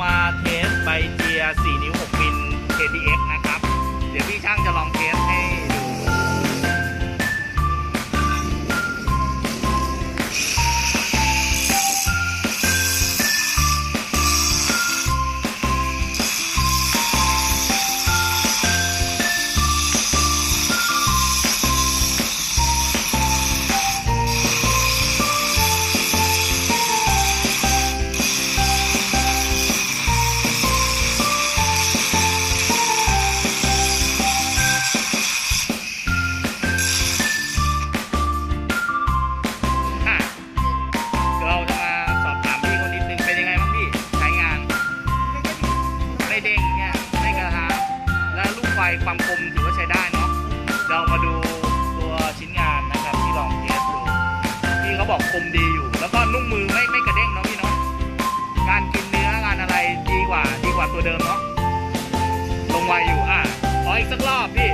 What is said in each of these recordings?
มาเทสใบเจีย 4 นิ้ว 6 มิล KTX นะครับ ความคมถือว่าใช้ได้เนาะเรามาดูตัวชิ้นงานนะครับที่ลองเทสดูพี่เขาบอกคมดีอยู่ แล้วก็นุ่มมือไม่ไม่กระเด้งเนาะพี่เนาะการกินเนื้องานอะไรดีกว่าดีกว่าตัวเดิมเนาะลงไวอยู่อะขออีกสักรอบพี่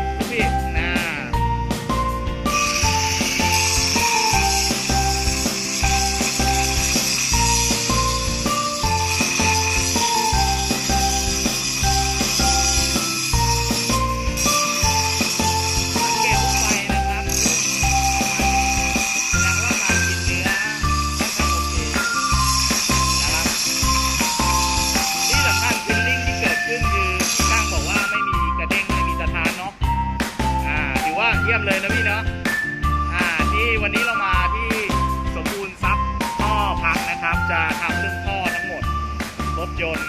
ียมเลยนะพี่เนาะอ่าที่วันนี้เรามาที่สมบูรณ์ซับท่อพักนะครับ จะทำเรื่องท่อทั้งหมดรถยนต์